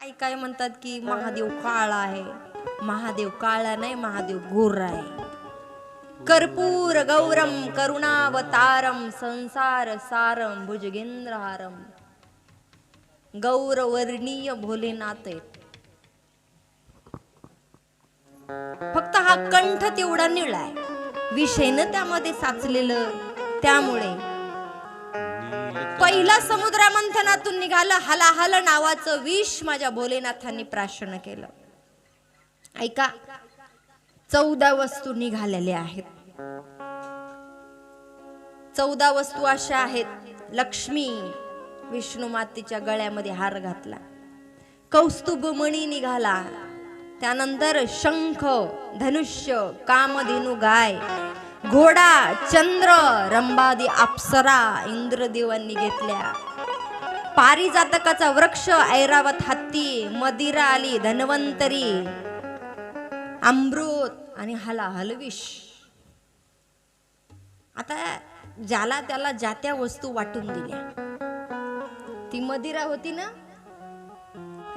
काही काय म्हणतात की महादेव काळा आहे. महादेव काळा नाही महादेव गोर आहे. कर्पूर गौरम करुणावतारम संसार सारम भुजगेंद्रहारम गौरवर्णीय भोलेनाथ आहे फक्त हा कंठ तेवढा निळा आहे. विषयनं त्यामध्ये साचलेलं त्यामुळे पहिला समुद्र मंथनातून निघालं हलाहल नावाचं विष माझ्या भोलेनाथांनी प्राशन केलं. ऐका चौदा वस्तू निघालेल्या आहेत. चौदा वस्तू अशा आहेत. लक्ष्मी विष्णू मातेच्या गळ्यामध्ये हार घातला. कौस्तुभ मणी निघाला. त्यानंतर शंख धनुष्य कामधेनू गाय घोडा चंद्र रंबादी अप्सरा इंद्रदेवांनी घेतल्या. पारिजातकाचा वृक्ष ऐरावत हत्ती मदिरा आली धन्वंतरी अमृत आणि हला विष आता ज्याला त्याला ज्या त्या वस्तू वाटून दिल्या. ती मदिरा होती ना?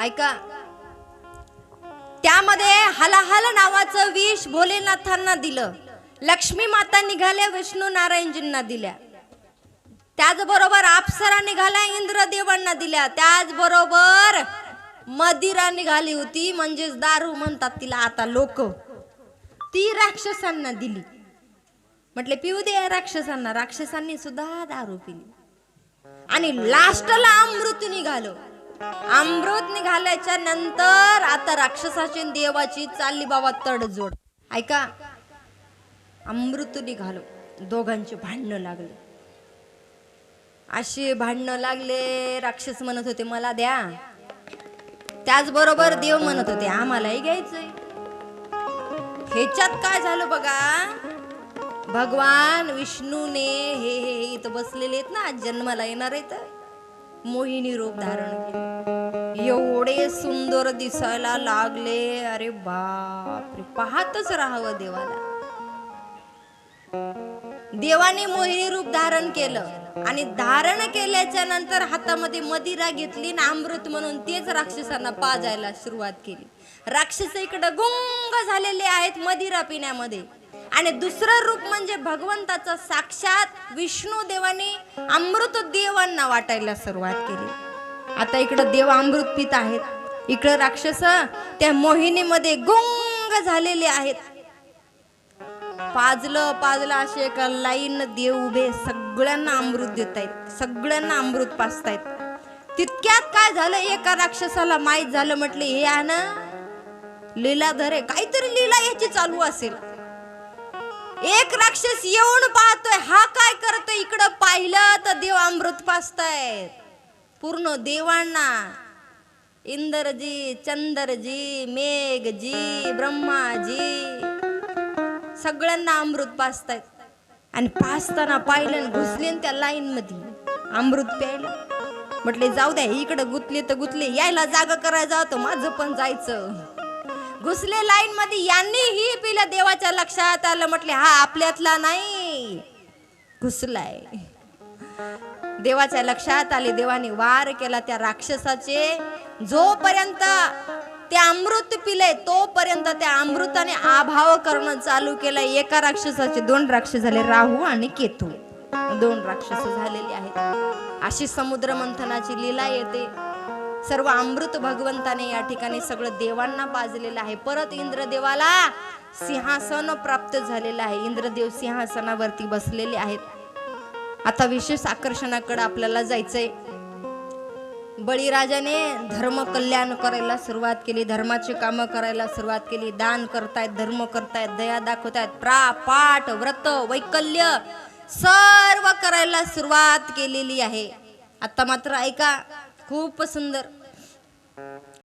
ऐका. त्यामध्ये हलाहल नावाचं विष भोलेनाथांना दिलं. लक्ष्मी माता निघाल्या विष्णू नारायणजींना दिल्या. त्याचबरोबर अप्सरा निघाल्या इंद्रदेवांना दिल्या. त्याचबरोबर मदिरा निघाली होती म्हणजेच दारू म्हणतात तिला आता लोक. ती राक्षसांना दिली. म्हटले पिऊ दे या राक्षसांना. राक्षसांनी सुद्धा दारू पिली. आणि लास्टला अमृत निघालं. अमृत निघाल्याच्या नंतर आता राक्षसाची देवाची चालली बाबा तडजोड. ऐका अमृत निघालो. दोघांचे भांडणं लागले. असे भांडणं लागले राक्षस म्हणत होते मला द्या. त्याचबरोबर देव म्हणत होते आम्हालाही घ्यायचंय. ह्याच्यात काय झालं बघा? भगवान विष्णूने हे हे इथं बसलेले आहेत ना आज जन्माला येणार आहेत. मोहिनी रूप धारण केले. एवढे सुंदर दिसायला लागले. अरे बापरे पाहतच राहावं देवाला. देवाने मोहिनी रूप धारण केलं आणि धारण केल्याच्यानंतर हातामध्ये मदिरा घेतली आणि अमृत म्हणून तेच राक्षसांना पाजायला सुरुवात केली. राक्षस इकडे गुंग झालेले आहेत मदिरा पिण्यामध्ये. आणि दुसरं रूप म्हणजे भगवंताचा साक्षात विष्णू देवाने अमृत देवांना वाटायला सुरुवात केली. आता इकडं देव अमृत पित आहेत. इकडं राक्षस त्या मोहिनीमध्ये गुंग झालेले आहेत. पाजलं पाजलं असे एका लाईन देव उभे सगळ्यांना अमृत देत आहेत सगळ्यांना अमृत पाजतायत. तितक्यात काय झालं? एका राक्षसाला माहीत झालं म्हटले हे आहे ना लीलाधर आहे काहीतरी लीला याची चालू असेल. एक राक्षस येऊन पाहतोय हा काय करतोय? इकडं पाहिलं तर देव अमृत पाचतायत पूर्ण देवांना इंद्रजी चंद्रजी मेघजी ब्रह्माजी सगळ्यांना अमृत पाचतायत आणि पाचताना पाहिलं आणि घुसले त्या लाईन मध्ये अमृत प्यायला. म्हटले जाऊ द्या इकडं गुतले तर गुतले यायला जागा करायला होतं माझं पण जायचं. घुसले लाईन मध्ये यांनीही पिलं देवाच्या लक्षात आलं. म्हटले हा आपल्यातला नाही घुसलाय. देवाच्या लक्षात आले देवाने वार केला त्या राक्षसाचे. जोपर्यंत ते अमृत पिलंय. तोपर्यंत त्या अमृताने आभाव करणं चालू केलं एका राक्षसाचे दोन राक्षस झाले राहू आणि केतू. दोन राक्षस झालेले आहेत. अशी समुद्र मंथनाची लीला येते. सर्व अमृत भगवंताने या ठिकाणी सगळं देवांना पाजलेलं आहे. परत इंद्रदेवाला सिंहासन प्राप्त झालेलं आहे. इंद्रदेव सिंहासनावरती बसलेले आहेत. आता विशेष आकर्षणाकडे आपल्याला जायचंय. बळीराजाने धर्म कल्याण करायला सुरुवात केली धर्माची कामं करायला सुरुवात केली दान करतायत धर्म करतायत दया दाखवतायत प्रा पाठ व्रत वैकल्य सर्व करायला सुरुवात केलेली आहे. आता मात्र ऐका खूप सुंदर.